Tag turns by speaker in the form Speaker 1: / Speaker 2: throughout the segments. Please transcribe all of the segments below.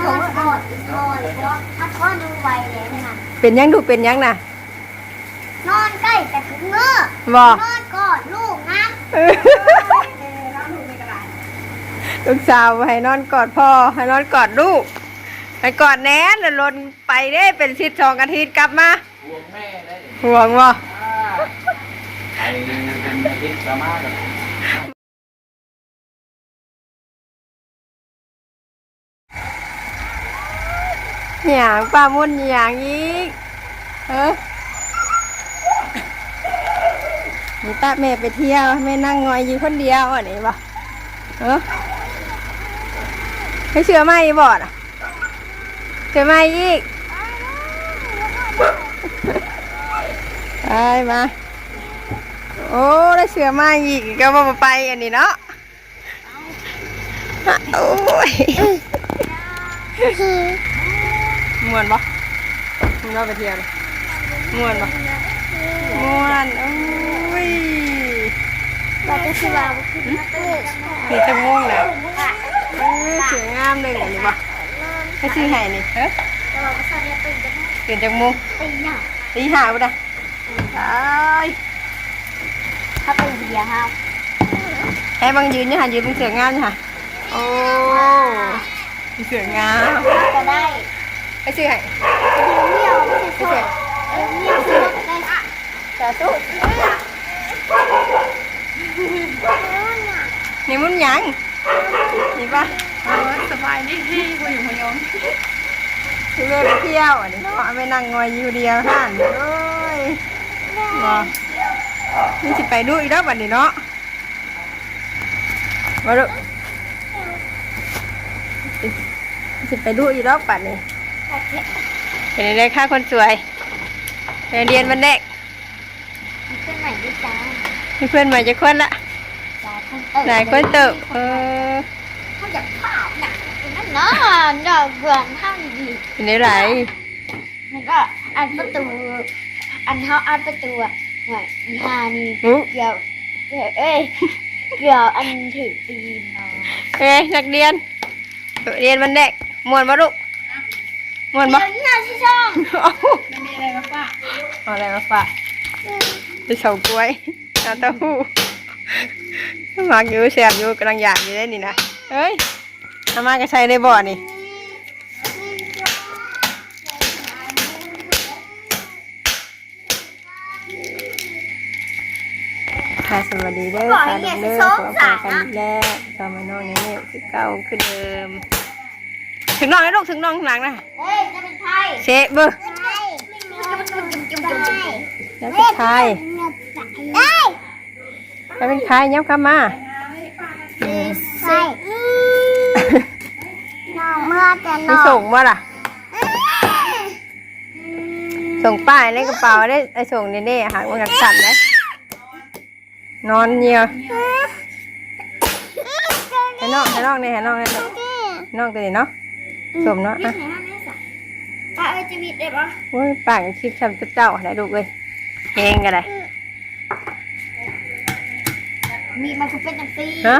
Speaker 1: นอนกอดนอนเพราะถ้าทอดดูไวเลยนะ
Speaker 2: เป็นหยังดูเป็นหยังน่ะ
Speaker 1: นอนใกล้แต่ถึงเมื่อ
Speaker 2: บ่
Speaker 1: นอนกอดลูกนะ
Speaker 2: ลูกสาวให้นอนกอดพ่อให้นอนกอดลูกให้กอดแน่แล้วลนไปได้เป็นชิดสองอาทิตย์กลับมา
Speaker 3: ห่วงแม่ได้
Speaker 2: ห่วงบ่
Speaker 3: ไอ้เป็นอาทิตย์ละมา กับ
Speaker 2: หยางป้ามุ่นหยางอีกเออนี่ตาแม่ไปเที่ยวแม่นั่งงอยอยู่คนเดียวอันนี้บ่เออให้เชื่อไหมบอดอะเชื่อไหมอีกไปมาโอ้ได้เชื่อไหมอีกก็บ่ไปอันนี้เนาะโอ้ย ม่วนปะม่วนบ่ไปเที่ยวเลยม่วนปะม่วนโอ้ย
Speaker 1: เราจะสว่างขึ้นมาตื่น
Speaker 2: นี่จะม่วงเลยเออสวยงามเลยอันนี้ปะให้ชื่อให้นี่เฮ้ย
Speaker 1: แต่ว่าภาษาเนี่ยตื่นจะ
Speaker 2: ตื่นจากโมุง
Speaker 1: ตีหน้า
Speaker 2: ตีห้าปะนะตาย
Speaker 1: ถ้าตื่นเดียวครับ
Speaker 2: ให้บังยืนเนี่ยค่ะยืนเป็นเสืองามเนี่ยค่ะโอ้เสืองาม
Speaker 1: ก็ได้
Speaker 2: ให้ชื่อให้
Speaker 1: เดียวไม่ใช่ชอบเออเดี่ยวชอบได้อะ
Speaker 2: สาธุนี่มุนหยังนี่ปะ
Speaker 4: สบายดีที่คุยอยู่พยง
Speaker 2: ที่แม่ไปเที่ยวอันนี้เนาะเอาไปนั่งงอยอยู่เดียวห่านโอ้ยบ่นี่สิไปดูอีกแล้วบัดนี้เนาะมาดูสิไปดูอีกแล้วบัดนี้ เป็นไงคะคนสวยไปเรียนวันแรก
Speaker 1: เพื่อนใหม่ด้วยจ้า
Speaker 2: มีเพื่อนใหม่จะคนละ
Speaker 1: จ้าคนเติบ
Speaker 2: หลายคนเติบเออ
Speaker 1: เขาอยากพลาดน่ะนั่นเนาะดอกเบื่อเท่าดี
Speaker 2: เป็นไงไร
Speaker 1: มันก็อันประตู อันเขาอันประตูอะหน่อยอีหานี่
Speaker 2: อู้
Speaker 1: เกี่ยวเกี่ยวเอ้ยเกี่ยวอันถือตีนเนาะ
Speaker 2: เอ้ยนักเรียนเรียนวันแรกม่วนบ่ลูก ม่วนบ่
Speaker 1: เดี๋ยวนี้นะที่ช่อง
Speaker 4: มันมีอะไรมาฝาก
Speaker 2: เอาอะไรมาฝากไปเฉากล้วยเอาเต้าหู้มากอยู่แสบอยู่กำลังอยากอยู่ได้นี่นะเฮ้ยเอามากระใช้ได้บ่อนี่ค่ะสวัสดีเด้อค่ะลุงเด้อขอพบกันอีกแล้วต่อมาน้องนี่เนี่ยคือเก่าขึ้นเดิม ถึงน้องให้ลูกถึงน้องข้างหลังนะ
Speaker 1: เฮ้ยจะเป็นไพ่
Speaker 2: เชฟเบอร์
Speaker 1: ไพ่จุ่มจุ่มจุ่มจุ่มจุ่ม
Speaker 2: แล้วเป็นใคร
Speaker 1: ได้
Speaker 2: แล้วเป็นใครย้ำกลับมา
Speaker 1: ใส่น้องเมื่อจะน
Speaker 2: ไป
Speaker 1: อน
Speaker 2: ส่งบ่ล่ะ ส่งป้ายในกระเป๋าได้ไอส่งเน่ๆหางมันกัดสั่นเลยนอนเงียวให้น้องให้น้องนี่ให้น้องให้น้องให้น้องตัวนี้เนาะ สมเนาะอะ
Speaker 1: ป้าเอ้ยจะมีได้ปะ
Speaker 2: โอ้ยป่างคลิปทำเจ้าได้ลูกเลยเฮงกันเลย
Speaker 1: มีมันคือเป็นจังซี่
Speaker 2: ฮะ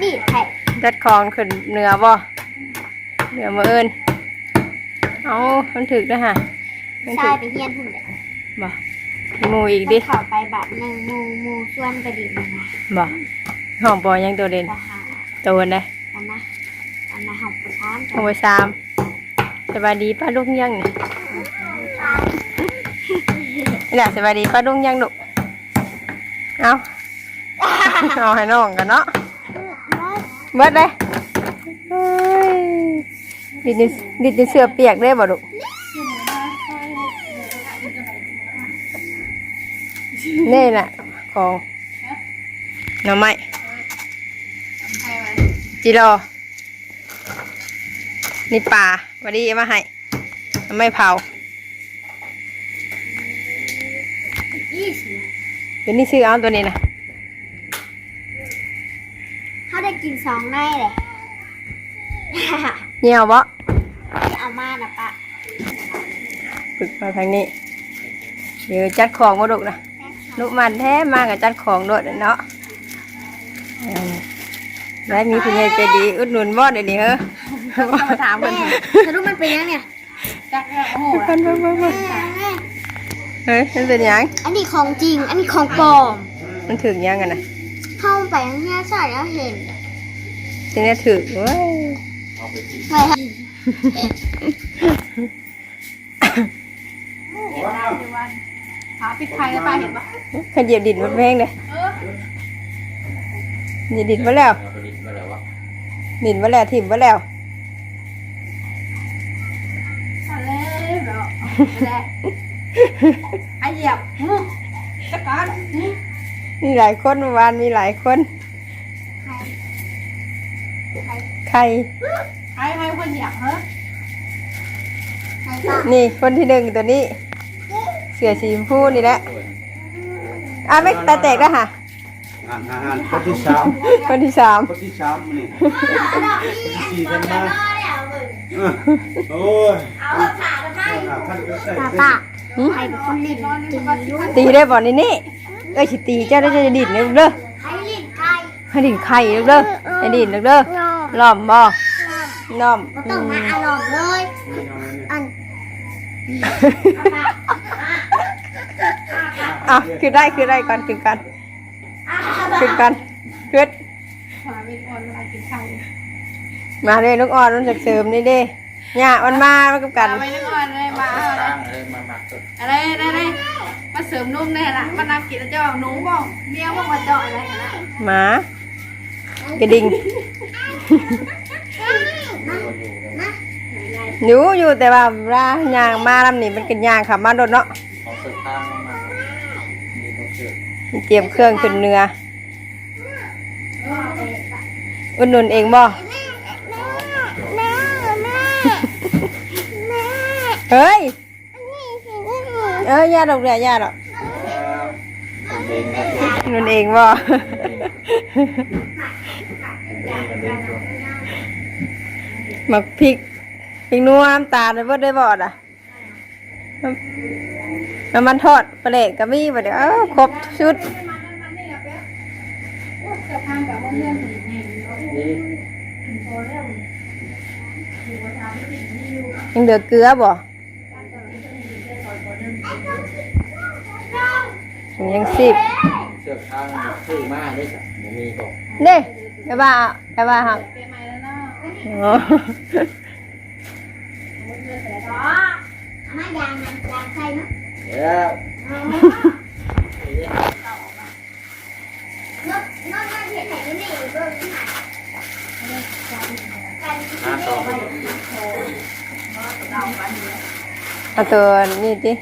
Speaker 1: มีดไผ่
Speaker 2: จัดคองขึ้นเหนือบ่เหนือมาเอินเอามันถึกนะฮะมัน
Speaker 1: ใช่
Speaker 2: ถึก
Speaker 1: ไปเฮียนหุ่นเลย
Speaker 2: บ่มีหมูอีกดิ
Speaker 1: เข่าไปแบบหนึ่งมูมูชวนไปดินนะ
Speaker 2: บ่ห้องปอยังตัวเด่น
Speaker 1: จะหา
Speaker 2: ตัวนะ
Speaker 1: อั นนะอันนะหอบประชาน
Speaker 2: ห้องไปสามสบายดีป้าลุงยังนี่นี่แหละสบายดีป้าลุงยังลูกเอาเอาให้น้องกันเนาะเบิดเลยเฮ้ยดิดนี่ดิดนี่เสื้อเปียกได้บ่ลูกนี่น่ะของหน่อไม้
Speaker 4: ใครวะ
Speaker 2: จิโร นี่ป่าวันนี้เอามาให้เอาไม่เผา
Speaker 1: ยี่สิบ
Speaker 2: เดี๋ยวนี้ซื้อเอาตัวนี้นะ
Speaker 1: เขาได้กินสองในเลย
Speaker 2: เหี่ยวบ่
Speaker 1: เอามานะปะ
Speaker 2: ฝึกมาทางนี้ เดี๋ยวจัดของมาดุกนะลูกมันแท้มากกับจัดของโดดน่ะเนาะ เออได้มีผู้ใหญ่ใจดีอุดหนุนบ่เดี๋ยวนี้เฮ้อ
Speaker 4: ก็มาถามเพิ่น
Speaker 1: สรุปมันเป็นยังเนี่ย
Speaker 4: จักแล้วโอ้โห
Speaker 2: กันเบิ่งเบิ่งเบิ่งเฮ้ยมันเป็นหยัง
Speaker 1: อันนี้ของจริง อันนี้ของปลอม
Speaker 2: มันถึงยังกันนะ
Speaker 1: เข้าไปข้างหน้าใส่แล้วเห็น
Speaker 2: ทีนี้ถึงเว้ย
Speaker 3: เอาไปกิน
Speaker 1: ไม่ค่ะ
Speaker 4: เห็นน้ำอยู่วันหาพริกไทยแล้วป้าเห็นปะ
Speaker 2: ขยับดินมันแพงเลย
Speaker 4: เออ
Speaker 2: เหยียบดินมาแล้ว
Speaker 3: เอาไปดินมาแล้ววะ
Speaker 2: ดินมาแล้วถิ่มมาแล้ว
Speaker 4: เอาเลยเนาะไม่ได้ไอเหยียบอื้อจักรอื้อ
Speaker 2: มีหลายคนเมื่อวานมีหลายคนใคร
Speaker 4: ใครใครคนเหยียบเหรอ
Speaker 1: ใครป่ะ
Speaker 2: นี่คนที่หนึ่งตัวนี้ เสือสีชมพูนี่แหละอะไม่ตาแตกได้ค่ะ
Speaker 3: อ่านอ่านอ่านคนที่สาม
Speaker 2: คนที่สาม
Speaker 3: คนที่สามนี่
Speaker 1: สี่กันมา
Speaker 3: เออโอ้ย
Speaker 1: เอาขาทำไม
Speaker 3: อ่าท่านก็ใส่
Speaker 1: ป้า
Speaker 3: เส้น
Speaker 1: ป้าใครเป็นคนลิ้น
Speaker 4: นอนนี่มันก็สิพัน
Speaker 2: ตีได้บ่นี่นี่เอ้ยสิตีเจ้าได้จะดินเด้อเด้อ
Speaker 1: ใครลิ้นใคร
Speaker 2: ให้ดินไข่เด้อเด้อให้ดินเด้อเด้อล้อมบ่ล้อม
Speaker 1: ก็ต้องมาอร่อยเลยอัน
Speaker 2: อะคือได้คือได้ก่อนคือกัน คือกันคือ
Speaker 4: หาเป็นคนเวลากินไข่
Speaker 2: มาเลยลูกอ่อนมันจากเสริมนี่ด้เนี่ยมันมามันกับกัน
Speaker 4: เอาไปนึกอ่อนเลยมาเอาอะไร
Speaker 3: ตั้งอะไรมาหมักตัว
Speaker 4: อะไรอะไรอะไรมาเสริมนุ่มแน่ละมานากินแล้วเจ้าหนูบอกเมียบอกว่าเจาะอะไรนะ
Speaker 2: หมากระดิ่ง
Speaker 3: อยู่
Speaker 2: อยู่แต่ว่าเวลาย่างมาลำนี่มันกันยางขับมาโดดเนาะ
Speaker 3: เอาเสื้อผ้ามา เสื้อ
Speaker 2: เตรียมเครื่องขึ้นเนื้ออุ่นนุนเองบ่
Speaker 1: แม่แม่แม่
Speaker 2: เฮ้ย
Speaker 1: นี่สินี่
Speaker 2: เอ้ยญาติดอกเรือญาติดอก
Speaker 3: เองครับ
Speaker 2: นุนเองบ่หมักพริกพริกนัวน้ำตาลได้บ่ได้บ่อะ น้ำน้ำมันทอดปลาเล็ดก็มีบ่เดี๋ยวเอ้าครบชุด
Speaker 3: นี่
Speaker 2: ยังเหลือเกลือบ่ยังสิบ
Speaker 3: เสื้อผ้าซื้อมาได้จ้ะบ่มีบอก
Speaker 2: เด้ไอ้บ้าไอ้บ้าหักอ๋อ
Speaker 1: มายางมันยางใครเนาะ
Speaker 3: เดี๋ยว
Speaker 1: นกนกมันเห็นไหนนี่เบิ่งที่ไหนกัน
Speaker 3: หน้าต่อไป
Speaker 2: เอาตัวนี่ดิ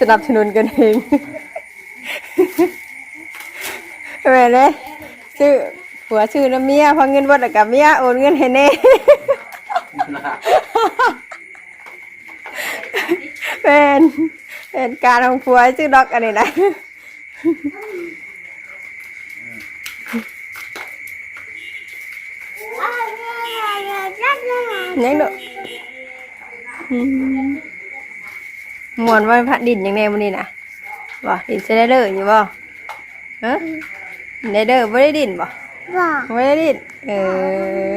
Speaker 2: สนับสนุนกันเองแม่เลยชื่อผัวชื่อน้ำเมียพอเงินวัดกับเมียโอนเงินให้แน่เป็นเป็นการของผัวชื่อดอกอันนี้นะยังดอกอื มมวนว่าพระดินยังแน่มันนี่นะบ่ดินเซไดเดอร์อยู่บ่เออไดเดอร์บ่ได้ดินบ่
Speaker 1: ว่า
Speaker 2: บ่ได้ดินเออ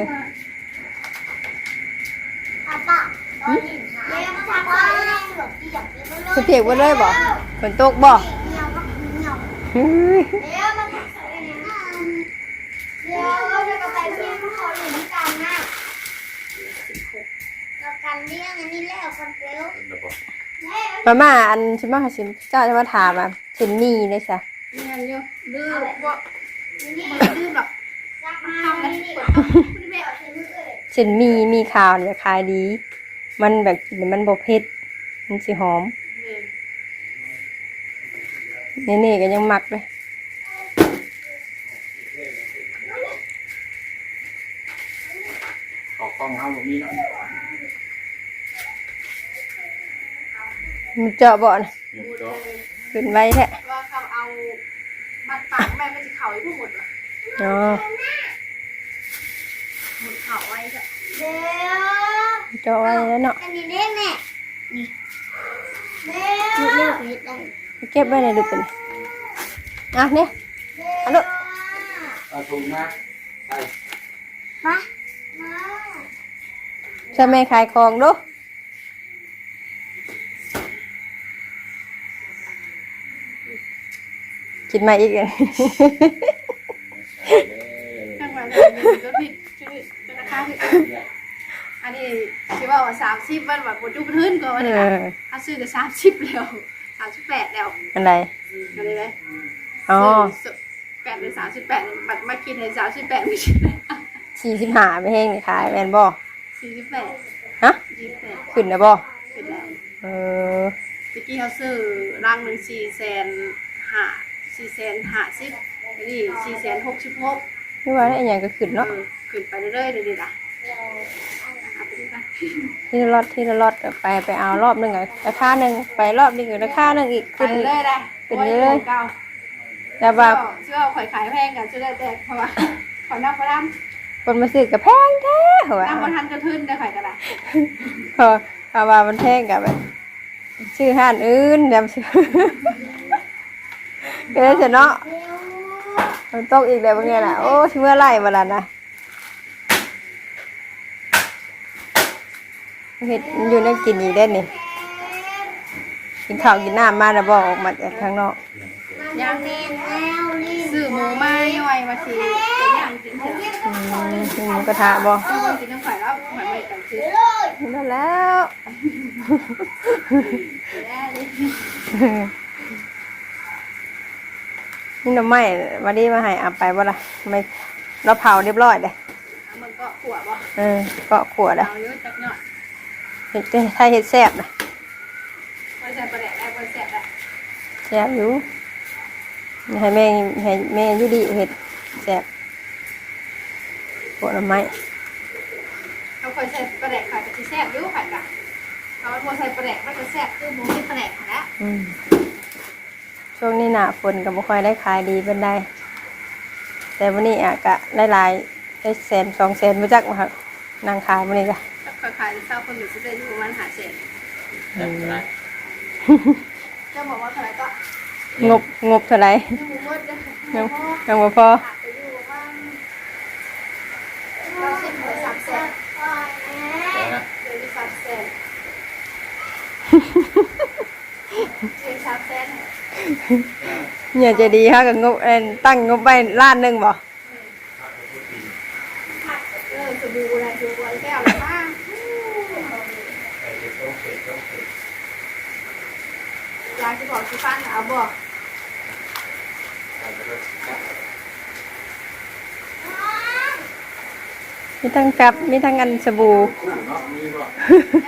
Speaker 1: ป้าป้าตอนนี้เลี้ยงทักว่าเลี้ยงหลบที่อยากเลี้ยงเลย
Speaker 2: สเปียกบ่เลยบ่ฝนตกบ่
Speaker 1: เหนียวก็เหนียว
Speaker 2: เฮ้ย
Speaker 1: เดี๋ยวมันทักใส่เนี่ยเดี๋ยวเราจะไปเลี้ยงเขาหนึ่งกันนะเรากันเลี้ยงอันนี้แล้วคนเปลว
Speaker 3: เป็นระบบ
Speaker 2: มาม่าอันชิมาหาชิมเจ้าจะมาถามอะชินนี่เลยจ้ะ
Speaker 4: เนี่ยเยอะดื้อว่า
Speaker 1: นี่
Speaker 4: มันดื้อหรอก
Speaker 1: ซักมา
Speaker 4: ทำอะไร
Speaker 1: นี่
Speaker 4: ปวดต้องคุณแม่
Speaker 2: ชินมีมีข่าวเนี่ยขายดี มันแบบกินแล้วมันบ่เผ็ดมันสิหอมนี่นี่ก็ยังมักเลย
Speaker 3: ขอข้องเอาบ่มีเนาะ
Speaker 2: มันเจาะบ่นะ
Speaker 3: อยู่ตัว
Speaker 2: ขึ้นไว้แท้
Speaker 4: ว่าเขาเอามัดปากแม่ไม่จะเข่าให้ผู้หมดเหรอ
Speaker 2: อ๋อ
Speaker 4: หมดเข่าเขาไว้จะ
Speaker 1: เดี๋ยว
Speaker 2: จอไว้แล้วเนาะ
Speaker 1: อันนี้เด้แม่นี่เดี๋ยวเลือกนิดได้
Speaker 2: เก็บไว้ในลูกเป็นอะนี่อันนู้น
Speaker 3: เอาถุงมาใส่
Speaker 1: มามา
Speaker 2: ใช่ไหมขายของดู คิดมาอีกอะ
Speaker 4: ข้างหลังเลยก็ผิดชื่อเป็นราคาผิดอันนี้คิดว่าสามสิบวันแบบบนจุบพื้นก่อน
Speaker 2: เอ
Speaker 4: เลยนะ
Speaker 2: อ
Speaker 4: ถ้าซื้อจะสามสิบแล้วสามสิบแปดแล้ว
Speaker 2: อันใด
Speaker 4: กันเลยเลย
Speaker 2: อ๋อ
Speaker 4: แปดหรือสามสิบแปดบัตรมาคิดเลยสามสิบแปดไม่ใช่
Speaker 2: สี่สิบห้าไปแห้งนี่ขายแมนบ่
Speaker 4: สี่สิบแปด
Speaker 2: ฮะ
Speaker 4: ยี่สิบแปด
Speaker 2: ขึ้นนะบ่
Speaker 4: เป็นแล้ว
Speaker 2: เออ
Speaker 4: ตะกี้เขาซื้อรังหนึ่งสี่แสนห้า สี่แสนห้าสิบอันนี้สี่แสนหกสิบหก
Speaker 2: นี่ว่าได้อหย่างก็ขึ้น
Speaker 4: เอ
Speaker 2: เนาะ
Speaker 4: อขึ้นไปเรื่อยๆเลยดิล่ะเอาไปดิล่ะ
Speaker 2: ที่ละรอดที่ละรอดก็ไปไปเอารอบหนึงอะราคาหนึ่งไปรอบหนึงอีกราคาหนึ่งอีก
Speaker 4: ไป
Speaker 2: ขึ้น
Speaker 4: เรื่อยๆได้
Speaker 2: เป็นเรื่อยๆ
Speaker 4: เก่า
Speaker 2: แต่ว่า
Speaker 4: เชื่อข่อยขายแพงกันเชื่อแต่เพราะว่าขอน้ำพระด
Speaker 2: คนมาซื้อกับแพงแท้หัวำ
Speaker 4: น้ำพระทันกระทึนได้ข่อยกันละ
Speaker 2: พอพอว่ามันแพงกับแบบชื่อห้านอื่นเดี๋ย วชื่อก็ได้เสร็จเนาะ
Speaker 1: เดี๋ยว
Speaker 2: มันตกอีกแล้วบางเนี่ยน่ะ โอ้ชิเมื่อไรมาแล้วนะเห็ดมันอยู่นั่นกินอีกได้นี่ กินข้าวกินน้ำมาแล้วบอกออกมาจากข้างนอก
Speaker 1: ย่างแม่แล้วลิน
Speaker 4: ซื้อหมูมาย่อยมาสิเป็นอย่างกินเถอะ
Speaker 2: อืมกินหมูกระทะบอก
Speaker 4: กินน้ำข่อยแล้วข่อยไม่กันซื้อ
Speaker 2: นั่นแล้ว
Speaker 4: ได้เลย
Speaker 2: นี่น้ำไม้มาดีมาให้อาไปบ่ล่ะไม่เราเผาเรียบร้อยเลย
Speaker 4: มันก็ขวบบ่
Speaker 2: เออก็ขวดเลย
Speaker 4: เอาเยอะจักหน่อย
Speaker 2: เห็ดถ้าเห็ดแซ่บนะ
Speaker 4: ไว้ใส่ประแดกได้ไว้แซ่บได้
Speaker 2: แซ่บอยู่ให้แม่ให้แม่อยุดีเห็ดแซ่บปวดไม้
Speaker 4: เอาข่อยใส่ประแดกข่อยก็สิแซ่บอยู่ข่อยกะเอาไว้ใส่ประแดกมันก็แซ่บคือหมูที่ประแดกแล้ว
Speaker 2: อืม ช่วงนี้หนาฝนก็บ่ค่อยได้ขายดีเป็นได้แต่วันนี้อะกะได้หลายได้แสนสองแสนมาจักมาครับนางขายวันนี้ก็
Speaker 4: ถ้าข่อยขายจะเศร้าคนอยู่จะได้อยู่ประมาณหาเศษ
Speaker 3: จับอะไร
Speaker 4: จะบอกว่าเท่าไหร่ก็
Speaker 2: งบงบเท่าไหร่
Speaker 4: ยังหมูหมดเลย
Speaker 2: ยังยังบ่พอ
Speaker 4: ขาดไปอยู่ประมาณเราสิบหรือสามแสน
Speaker 3: เอาละ
Speaker 4: เดือนสามแสนเดือนสามแสน
Speaker 2: เนี่ยจะดีฮะกับงบเอ็นตั้งงบไว้ล้านหนึงบ่
Speaker 4: เออสบู่อะไรสบู่อะไรแก้วอะไรบ้าง
Speaker 3: ไอ้เด็กต้องเสร็จต้องเสร็จ
Speaker 4: ยายจะบอกที่ฟันเอาบอก
Speaker 3: เอาไปเลยจับ
Speaker 2: มีทั้งกับมีทั้งอันสบู่
Speaker 3: คู่เนาะมีบ่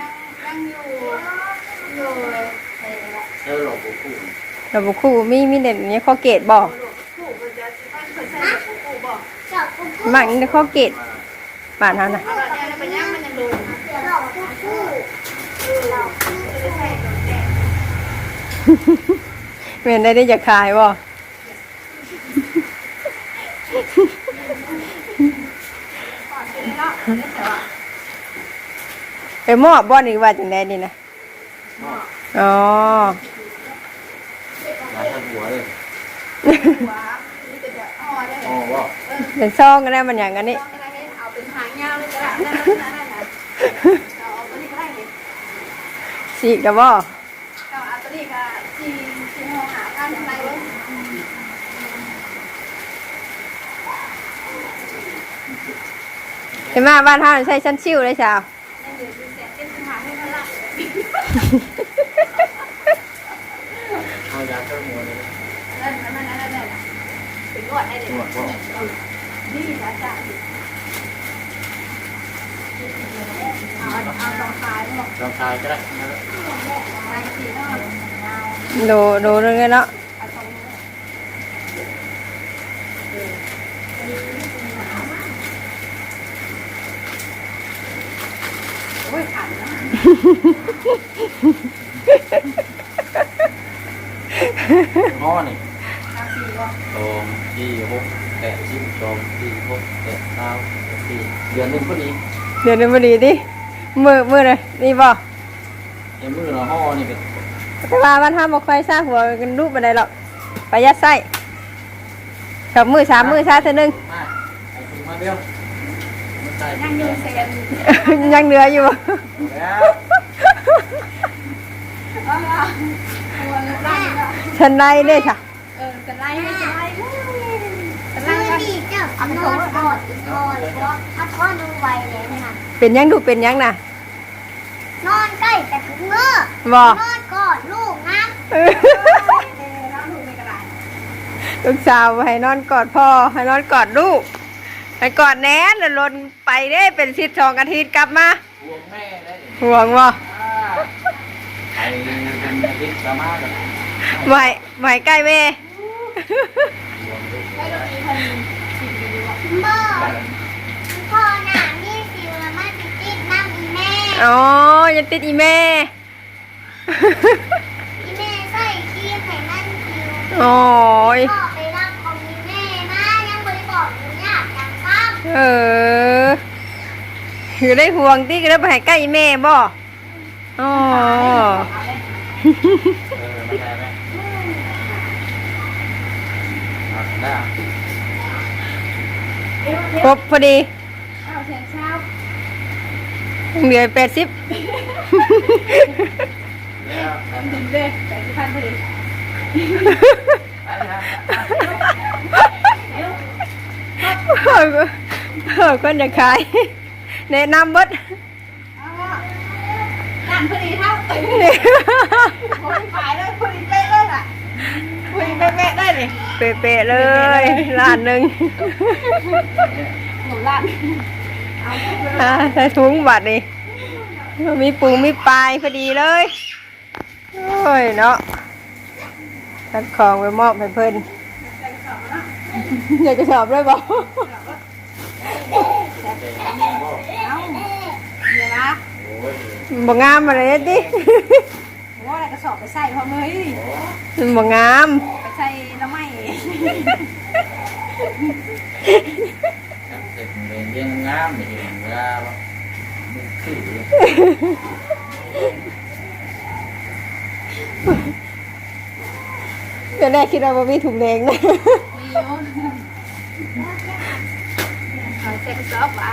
Speaker 4: ยังยังอยู่อยู่ในละ
Speaker 3: เออหลอกคู่
Speaker 2: ระบุคู่มีมีเด่นเนี่ยข้อเกตบ่
Speaker 4: ผู้บรรดาที่ฟันเคยใช้แบบผู้บอก
Speaker 1: จับกูพูด
Speaker 2: มักในข้อเกตบ้านเฮานะ
Speaker 4: เอาละเนี่ยแล้วไปย่างมันยังโดน
Speaker 1: หลอกกูพูด
Speaker 4: เราจะได้ใช้ก่อนแก่
Speaker 2: เม่นได้ได้อยากขายบ่
Speaker 4: ก่อนจะได้เนาะได้แต่ว่า
Speaker 2: ไปมอบบ่นี่ว่าจังไดนี่นะอ๋อ
Speaker 3: มาทาง หัวเลย
Speaker 4: หัวนี่จะแบบอ่อได้
Speaker 3: อ๋อบ่
Speaker 2: เป็นซองก็ได้มันอย่างอันนี้
Speaker 4: ต้องได้เอาเป็นหางยาวเลยก็ได้นั่นนั่นนั่นนะเอาตัวนี้ก็ได้เลย
Speaker 2: สีกก็บ่
Speaker 4: เอาอัตัวนี้ก็สี่สี่ห้องหากันอะไรวะ
Speaker 2: เห็นมาบ้านเฮาใช้ชั้นชิวเลยชาว
Speaker 4: วดได้เลย
Speaker 3: หัวพ่อ
Speaker 4: นี่จ้าจ้าเอาเอาตรงคายบอก
Speaker 3: ลองทายก็ได้นะ
Speaker 4: นายสีนอก
Speaker 2: ดูดูเรื่องนี้เนาะ
Speaker 4: เอาตรงโอ้ยขันนะ
Speaker 3: ง้อนี่
Speaker 4: ทางสีว่า
Speaker 3: ส องสี่หกแปดสิบสองสี่หกเจ็ดเก้าสี่เดือนหนึงพอดี
Speaker 2: เดี๋ยวนี้มาดีดิมือมือเลยนี่บ่
Speaker 3: ไอ้มือเราห่อนี่เป็น
Speaker 2: แต่ว่ามันทำบ่ค่อยซาหัวกันรูปบันไดหรอกประหยัดไส้สองมือสามมือซาเท่านึง
Speaker 3: มาเอาถุงมาเดียวมันใส่
Speaker 4: ยังอยู่เซน
Speaker 2: ยังเหลืออยู่
Speaker 3: แล้ว
Speaker 4: เอาละตัวไล่ละ
Speaker 2: ฉันได้เด้ค่ะ
Speaker 4: เออจะไล่ให้จะไล่จะ
Speaker 1: มื
Speaker 4: ไล่
Speaker 1: อ
Speaker 4: กัน
Speaker 1: ดีเจ้านอนกอดอีกนอนเพราะถ้าทอดูไวเลยนะ
Speaker 2: เป็นยังดูเป็นยังน่ะ
Speaker 1: นอนใกล้แต่ถึงเงือ
Speaker 2: บ่
Speaker 1: นอนกอดลูกนะ
Speaker 4: เดาษ
Speaker 2: ลูกสาวให้นอนกอดพ่อให้นอนกอดลูกให้กอดแน่นแล้วลนไปได้เป็นสิบสองอาทิตย์กลับมา
Speaker 3: ห่วงแม่ได้ดิ
Speaker 2: ห่วงบ่
Speaker 3: อ่าไอ้เป็นอาทิตย์ละมา กัน
Speaker 2: ไหวไหวใกล้แม่
Speaker 3: ห่วงลูก
Speaker 4: ไม่ต้องมีคนสิ่งดีๆว่า
Speaker 1: เมื่อพ่อน่ะมีสิวแล้วมันติดติดน้ำอีแม่
Speaker 2: อ๋ออยังติดอีแม่
Speaker 1: อีแม่ใส่ขี้ไข่มันสิว
Speaker 2: โอ้ย
Speaker 1: พ่อไปรับของอีแม่มายังบริบอกหนูอยากจังซ้
Speaker 2: เออคือได้ห่วงที่ก็ได้ไปให้ใกล้อีแม่บ่อ๋อ
Speaker 3: เออไม่ได้ไหมเอา ได้
Speaker 2: ครบพอดี
Speaker 4: เอาเสียงเช้า
Speaker 2: เหลือแปดสิบ
Speaker 3: แล้ว
Speaker 4: เติมถึงเลยแปดสิบพันพอดี
Speaker 3: ไปครับ
Speaker 2: เออคนจะขายแนะนำเบด
Speaker 4: เอาละนั่นพอดีเท่าพอดีขายเลยพอดีเป๊ะเลยอะ พอดีเป๊ะๆได้เลย
Speaker 2: เป๊ะๆเลยล้านหนึ่ง
Speaker 4: หนูละเอา
Speaker 2: อ่าใส่ถุงบัตรนี่มีปูมีปลายพอดีเลยโอ้ยเนาะตัดของไปมอบให้เพิ่นอยากจะสอบด้วยบ่
Speaker 4: เอาเดี๋ยวนะ
Speaker 3: โอ้ย
Speaker 2: บ่งามอะไรติ
Speaker 4: โอ้อะไรกระสอบไปใส่พอเมย
Speaker 2: มันบ่งาม
Speaker 4: ไปใส่น้ำไหม้
Speaker 3: เด็กเรียนเรียนงามไม่เห็นเวลาว่ามึงขี้เลย
Speaker 2: เดี๋ยวแรกคิดว่าบ่มีถุงแดงนะ
Speaker 4: มีอยู่เอาใส่กระสอบอะ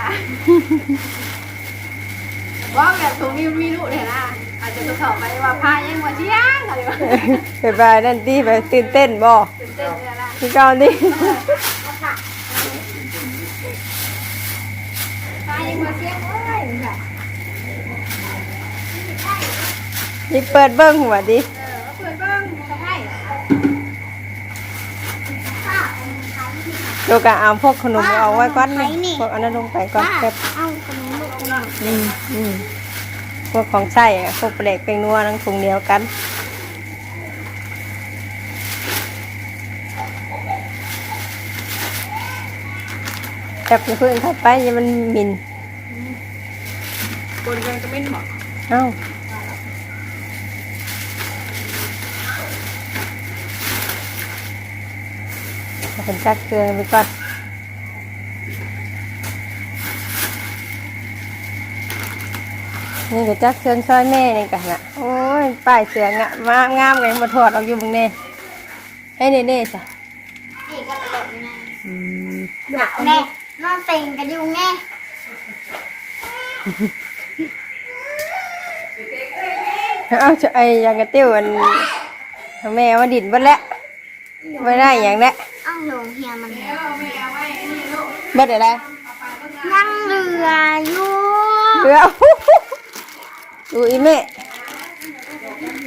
Speaker 4: ว่าแบบถุงนี้มีลูกเนี่ยนะอาจจะกระสอบไปว่าพายังว่าเชียงอะไรวะ
Speaker 2: ไปไปนั่นติไปตื่นเต้นบ่
Speaker 4: ตื่นเต้นเลยนะ
Speaker 2: คือเก่าดิ
Speaker 4: พายังว่าเชียงเอ้ยค่ะ
Speaker 2: นี่เปิดเบิ่งหัวดิ
Speaker 4: เออเปิดเบิ้งสะพาย
Speaker 2: โยกะเอาพวกขนมเอาไว้ก่อนนี่พวกอันนั้นลงไปก่อนแป๊บ
Speaker 1: เอาขนมลูกหน่ อย
Speaker 2: อืมอืมพวกของใช้อะพวกเปลกเป็นนัวทั้งถุงเดียวกันจับเพื่อนเข้าไปอยังมันหมิน
Speaker 4: บนกันก็ไม่เหมาะ
Speaker 2: เอ้าเอาเป็นจักเกลือไปก่อน นี่ก็จักเชืองซอยแม่นี่กันนะโอ้ยป้ายเสืองอะมางามเลยมาถอดออกอยู่มึงเน่ให้เน่เน่จ้ะ
Speaker 1: นี่ก็ตลกนะหนักแน่นอนเต็งกันอยู่แน่
Speaker 2: เอาจะไอ้อยังกระติ้วอันแม่มาดินเบดแล้วไม่ได้อย่างแล้ว
Speaker 1: เอาหลงเฮียมัน
Speaker 4: แล้วแม่เอาไว้อันนี้ลูก
Speaker 2: เบิดอะไร
Speaker 1: ยังเหลืออยู่
Speaker 2: เรือ ดูอีแม่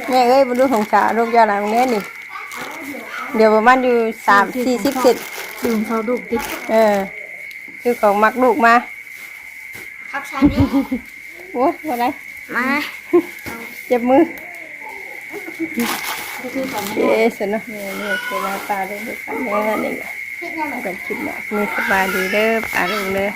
Speaker 2: แม่เอ้ยมาดูของจ๋าลูกยาหลังแน่นี่ เดี๋ยวประมาณอยู่สามสี่สิบเซน
Speaker 4: ดื่มเขาดุกดิ
Speaker 2: เออคือของมักลูกมา
Speaker 1: ครับฉันนี่
Speaker 2: โอ้ยว่าไร
Speaker 1: มา
Speaker 2: เจ็บมือเอ๊ะสนุกเนี่ยเนี่ยเป็นหน้าตาเลยดูกันเนี่ยนั่นเอง
Speaker 1: คิดยังไง
Speaker 2: กันคิดนะมีสบายดีเด้อป่าลุงเด้อ